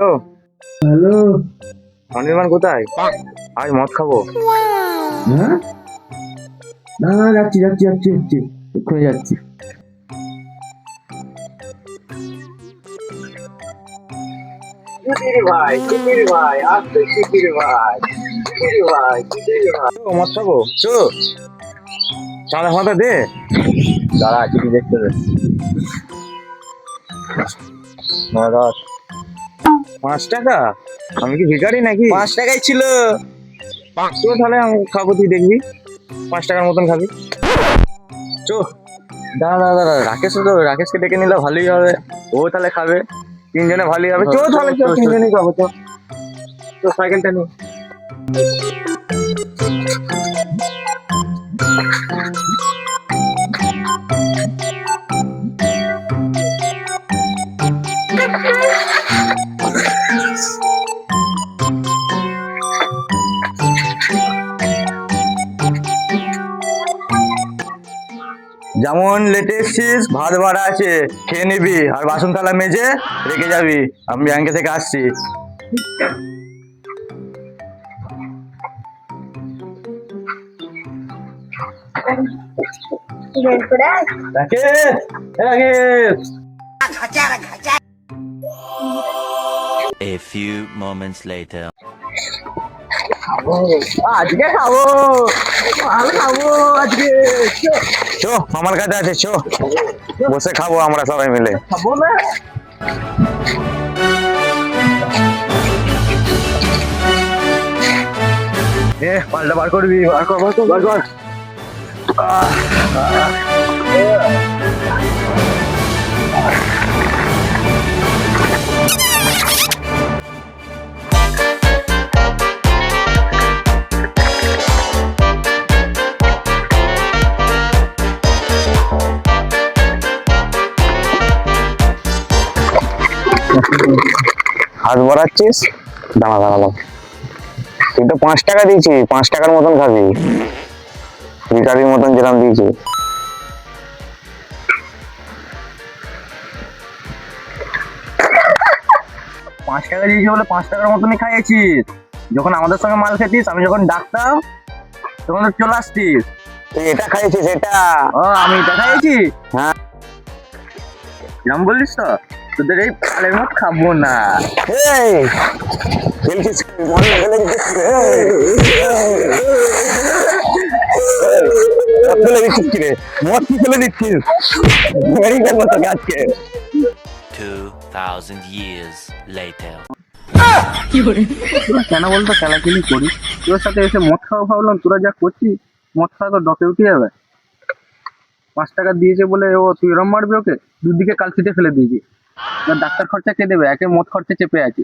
Hello? Hello? Anirban কোথায়? আজ মদ খাব। হ্যাঁ? না না যাচ্ছি যাচ্ছি যাচ্ছি যাচ্ছি। এক্ষুনি যাচ্ছি। ভাই ভাই আসতে ভাই ভাই মদ খাব? চো। চাঁদা ফাঁদা দে। দাঁড়া চিঠি দেখতে দে। পাঁচ টাকা? আমি কি ভিখারি নাকি? পাঁচ টাকাই ছিল। চো তাহলে আমি খাব তুই দেখবি। পাঁচ টাকার মতন খাবি। চো। দাঁড়া দাঁড়া দাঁড়া রাকেশ তো রাকেশকে ডেকে নিলে ভালোই হবে। ও তাহলে খাবে। তিনজনে ভালোই হবে। চো তাহলে চো তিনজনেই খাব তো তো সাইকেলটা নি। যেমন লেটে এসছিস ভাত ভাড়া আছে, খেয়ে নিবি, আর বাসন থালা মেজে রেখে যাবি। আমি ব্যাংকে থেকে আসছি। A few moments later. আজকে খাব মাল খাব আজকে চো আমার কাছে আছে চো বসে খাব আমরা সবাই মিলে খাব না এ পাল্টা বার করবি বার কর বার কর বার কর আহ, হাত বাড়াচ্ছিস? দাঁড়া দাঁড়া দাঁড়া। তুই তো পাঁচ টাকা দিয়েছি পাঁচ টাকার মতন খাবি। ভিকারির মতন যেরকম দিয়েছি। পাঁচ টাকা দিয়েছি বলে পাঁচ টাকার মতনই খাইয়েছিস? যখন আমাদের সঙ্গে মাল খেতিস আমি যখন ডাকতাম তখন তো চলে আসতিস। তুই এটা খাইয়েছিস এটা? ও আমি এটা খাইয়েছি? হ্যাঁ। যেমন বললিস তো? তোদের এই পালের মত খাব না। এই ফেলে দিচ্ছিস মদ কি রে? মদ কি ফেলে দিচ্ছিস? মেরে ফেলব তোকে আজকে 2,000 years later. তোরা কেন বলতো খেলাখেলি করি তোর সাথে এসে মদ খাওয়া ভাবলাম তোরা যা করছিস মদ খাওয়া তো ডকে উঠে যাবে। পাঁচ টাকা দিয়েছে বলে ও তুই এরম মারবি ওকে? দুদিকে কালকিতে ফেলে দিয়েছি ডাক্তার খরচা কে দেবে? একে মদ খরচা চেপে আছি।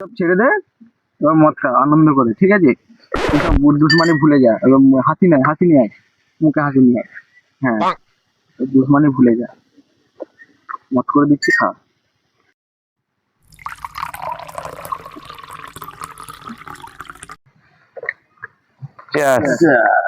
সব ছেড়ে দে এবার মদ খা আনন্দ করে ঠিক আছে? সব দুশ্মানি ভুলে যা এবার হাসি নেয় হাসি নিয়ে আয় মুখে হাসি নিয়ে আয়। হ্যাঁ দুশ্মানি ভুলে যা। মদ করে দিচ্ছি খা। Yes.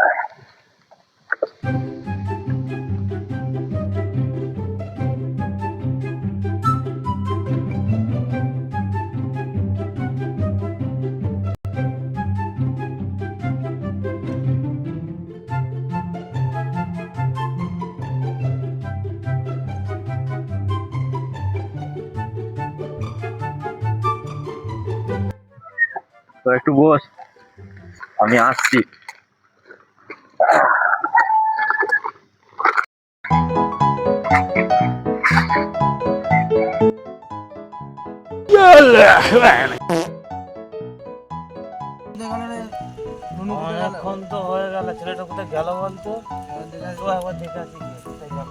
তো একটু বস। আমি আসছি। অনেকক্ষণ তো হয়ে গেল, ছেলেটা কোথায় গেল বলতো? একবার দেখে আসি কোথায় গেল।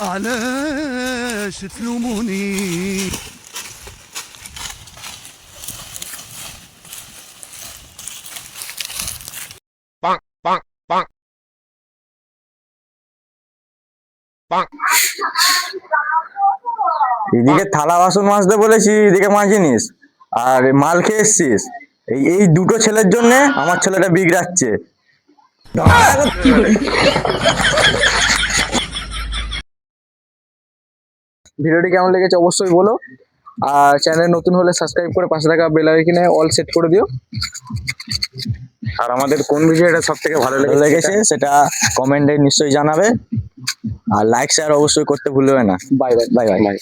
علاش تلوموني؟ এদিকে থালা বাসন মাজতে বলেছি এদিকে মাজিনিস। আর মাল খেয়ে এসছিস। এই এই দুটো ছেলের জন্য আমার ছেলেটা বিগড়াচ্ছে ভিডিওটি কেমন লেগেছে অবশ্যই বলো। আর চ্যানেল নতুন হলে সাবস্ক্রাইব করে পাশে থাকা বেল আইকনে অল সেট করে দিও। আর আমাদের কোন ভিডিওটা সব থেকে ভালো লেগেছে সেটা কমেন্টে নিশ্চয়ই জানাবে। আর লাইক শেয়ার অবশ্যই করতে ভুলবে না। Bye bye bye bye